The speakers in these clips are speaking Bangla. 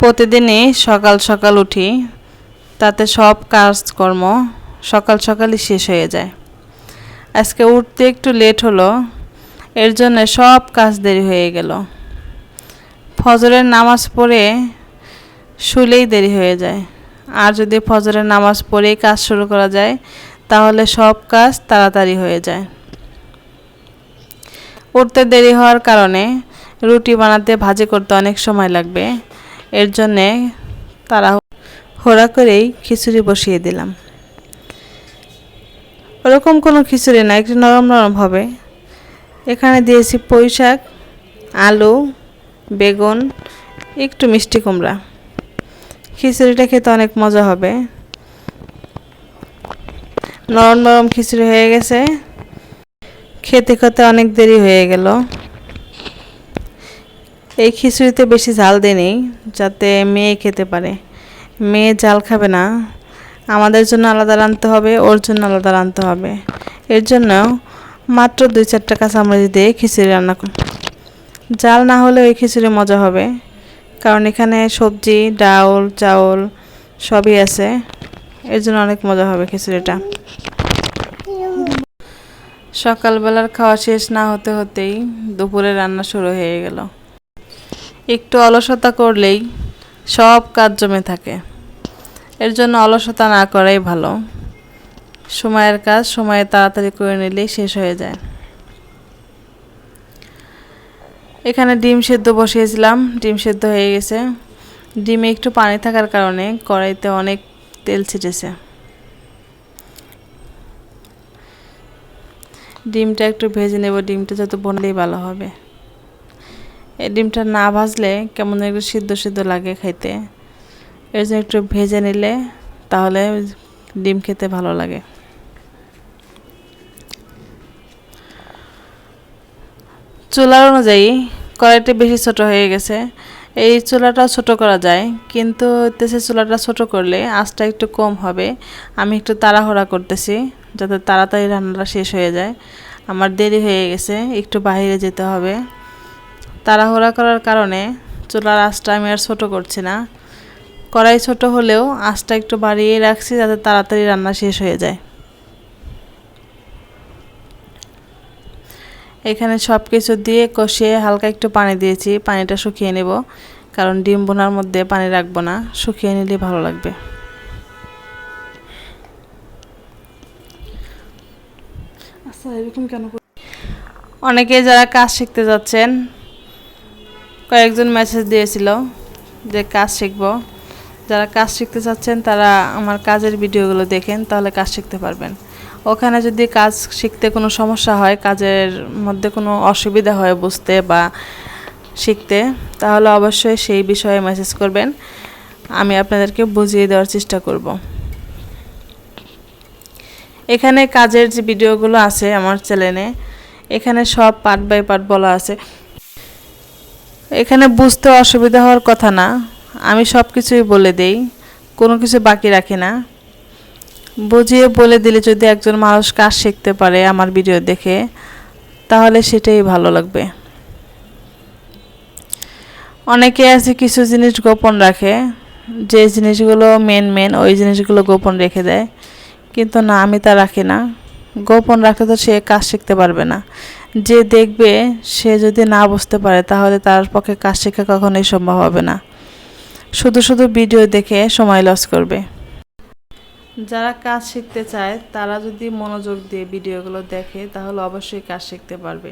প্রতিদিনই সকাল সকাল উঠি, তাতে সব কাজকর্ম সকাল সকালই শেষ হয়ে যায়। আজকে উঠতে একটু লেট হলো, এর জন্য সব কাজ দেরি হয়ে গেল। ফজরের নামাজ পড়ে শুলেই দেরি হয়ে যায়। আর যদি ফজরের নামাজ পড়েই কাজ শুরু করা যায়, তাহলে সব কাজ তাড়াতাড়ি হয়ে যায়। উঠতে দেরি হওয়ার কারণে রুটি বানাতে ভাজি করতে অনেক সময় লাগবে। এর জন্যে তারা হোড়া করেই খিচুড়ি বসিয়ে দিলাম। ওরকম কোনো খিচুড়ি না, একটু নরম নরম হবে। এখানে দিয়েছি পুঁই শাক আলু, বেগুন, একটু মিষ্টি কুমড়া। খিচুড়িটা খেতে অনেক মজা হবে। নরম নরম খিচুড়ি হয়ে গেছে। খেতে খেতে অনেক দেরি হয়ে গেল। এই খিচুড়িতে বেশি ঝাল দেনি যাতে মেয়ে খেতে পারে। মেয়ে জাল খাবে না। আমাদের জন্য আলাদা রাঁধতে হবে, ওর জন্য আলাদা রাঁধতে হবে। এর জন্য মাত্র দুই চারটা কাঁচামরিচ দিয়ে খিচুড়ি রান্না কর। জাল না হলে ওই খিচুড়ি মজা হবে, কারণ এখানে সবজি, ডাউল, চাউল সবই আছে। এর জন্য অনেক মজা হবে খিচুড়িটা। সকালবেলার খাওয়া শেষ না হতে হতেই দুপুরে রান্না শুরু হয়ে গেল। একটু অলসতা করলেই সব কাজ জমে থাকে। এর জন্য অলসতা না করাই ভালো। সময়ের কাজ সময়ে তাড়াতাড়ি করে নিলেই শেষ হয়ে যায়। এখানে ডিম সেদ্ধ বসিয়েছিলাম। ডিম সেদ্ধ হয়ে গেছে। ডিমে একটু পানি থাকার কারণে কড়াইতে অনেক তেল ছিটেছে। ডিমটা একটু ভেজে নেব। ডিমটা যত বনলেই ভালো হবে। এই ডিমটা না ভাজলে কেমন একটু সিদ্ধ সিদ্ধ লাগে খাইতে। এর জন্য একটু ভেজে নিলে তাহলে ডিম খেতে ভালো লাগে। চুলার অনুযায়ী কড়াইটা বেশি ছোট হয়ে গেছে। এই চুলাটা ছোট করা যায়, কিন্তু হইতেছে চুলাটা ছোট করলে আঁচটা একটু কম হবে। আমি একটু তাড়াহুড়া করতেছি যাতে তাড়াতাড়ি রান্নাটা শেষ হয়ে যায়। আমার দেরি হয়ে গেছে, একটু বাইরে যেতে হবে। তাড়াহুড়া করার কারণে চুলার আঁচটা আমি আর ছোট করছি না। কড়াই ছোট হলেও আঁচটা একটু বাড়িয়ে রাখছি যাতে তাড়াতাড়ি রান্না শেষ হয়ে যায়। এখানে সব কিছু দিয়ে কষিয়ে হালকা একটু পানি দিয়েছি পানিটা শুকিয়ে নেব কারণ ডিম বোনার মধ্যে পানি রাখব না শুকিয়ে নিলে ভালো লাগবে। আচ্ছা এরকম কেন অনেকে যারা কাজ শিখতে যাচ্ছেন কয়েকজন মেসেজ দিয়েছিল যে কাজ শিখব। যারা কাজ শিখতে চাচ্ছেন, তারা আমার কাজের ভিডিওগুলো দেখেন, তাহলে কাজ শিখতে পারবেন। ওখানে যদি কাজ শিখতে কোনো সমস্যা হয়, কাজের মধ্যে কোনো অসুবিধা হয় বুঝতে বা শিখতে, তাহলে অবশ্যই সেই বিষয়ে মেসেজ করবেন। আমি আপনাদেরকে বুঝিয়ে দেওয়ার চেষ্টা করব। এখানে কাজের যে ভিডিওগুলো আছে আমার চ্যানেলে, এখানে সব পার্ট বাই পার্ট বলা আছে। এখানে বুঝতে অসুবিধা হওয়ার কথা না। আমি সব কিছুই বলে দেই, কোনো কিছু বাকি রাখি না। বুঝিয়ে বলে দিলে যদি একজন মানুষ কাজ শিখতে পারে আমার ভিডিও দেখে, তাহলে সেটাই ভালো লাগবে। অনেকে আছে কিছু জিনিস গোপন রাখে, যে জিনিসগুলো মেন মেন ওই জিনিসগুলো গোপন রেখে দেয়। কিন্তু না, আমি তা রাখি না। গোপন রাখলে তো সে কাজ শিখতে পারবে না। যে দেখবে, সে যদি না বুঝতে পারে, তাহলে তার পক্ষে কাজ শেখা কখনোই সম্ভব হবে না। শুধু শুধু ভিডিও দেখে সময় লস করবে। যারা কাজ শিখতে চায়, তারা যদি মনোযোগ দিয়ে ভিডিওগুলো দেখে, তাহলে অবশ্যই কাজ শিখতে পারবে।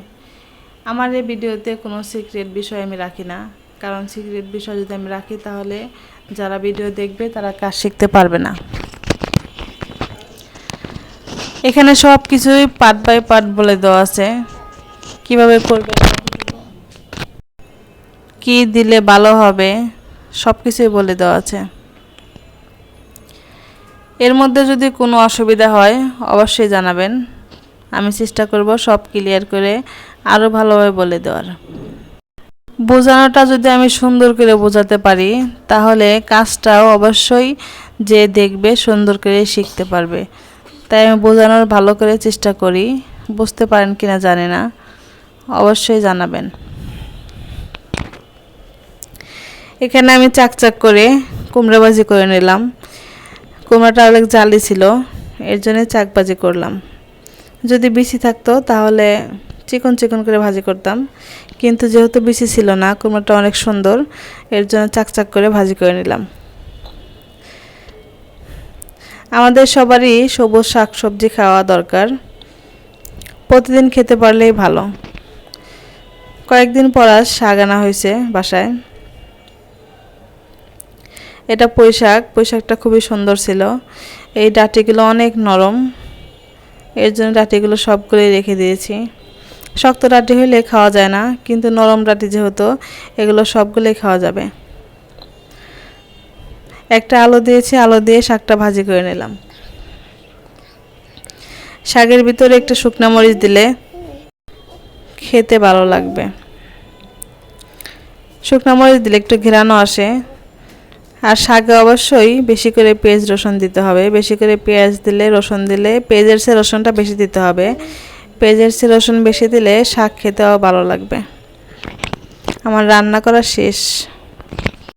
আমার এই ভিডিওতে কোনো সিক্রেট বিষয় আমি রাখি না। কারণ সিক্রেট বিষয় যদি আমি রাখি, তাহলে যারা ভিডিও দেখবে, তারা কাজ শিখতে পারবে না। এখানে সব কিছুই পার্ট বাই পার্ট বলে দেওয়া আছে। কীভাবে করবে? কি দিলে ভালো হবে? সব কিছুই বলে দেওয়া আছে। এর মধ্যে যদি কোনো অসুবিধা হয়, অবশ্যই জানাবেন। আমি চেষ্টা করব সব ক্লিয়ার করে আরও ভালোভাবে বলে দেওয়ার। বোঝানোটা যদি আমি সুন্দর করে বোঝাতে পারি, তাহলে কাজটাও অবশ্যই যে দেখবে সুন্দর করে শিখতে পারবে। তাই আমি বোঝানোর ভালো করে চেষ্টা করি। বুঝতে পারেন কি না জানি না। অবশ্যই জানাবেন। এখানে আমি চাকচাক করে কুমড়া ভাজি করে নিলাম। কুমড়াটা অনেক জালি ছিল, এর জন্য চাকবাজি করলাম। যদি বিসি থাকতো তাহলে চিকন চিকন করে ভাজি করতাম। কিন্তু যেহেতু বিসি ছিল না, কুমড়াটা অনেক সুন্দর, এর জন্য চাকচাক করে ভাজি করে নিলাম। আমাদের সবারই সবুজ শাক সবজি খাওয়া দরকার। প্রতিদিন খেতে পারলেই ভালো। কয়েকদিন পর আজ শাক আনা হয়েছে বাসায়। এটা পুঁইশাক পুঁইশাকটা খুবই সুন্দর ছিল। এই ডাটিগুলো অনেক নরম। এর জন্য ডাটিগুলো সবগুলোই রেখে দিয়েছি। শক্ত ডাটি হইলে খাওয়া যায় না, কিন্তু নরম ডাটি যেহেতু, এগুলো সবগুলোই খাওয়া যাবে। একটা আলু দিয়েছি, আলু দিয়ে শাকটা ভাজি করে নিলাম। শাকের ভিতরে একটা শুকনা মরিচ দিলে খেতে ভালো লাগবে। শুকনো মরিচ দিলে একটু ঘেরানো আসে। আর শাকে অবশ্যই বেশি করে পেঁয়াজ, রসুন দিতে হবে। বেশি করে পেঁয়াজ দিলে, রসুন দিলে, পেঁয়াজের সে রসুনটা বেশি দিতে হবে। পেঁয়াজের সে রসুন বেশি দিলে শাক খেতেও ভালো লাগবে। আমার রান্না করা শেষ।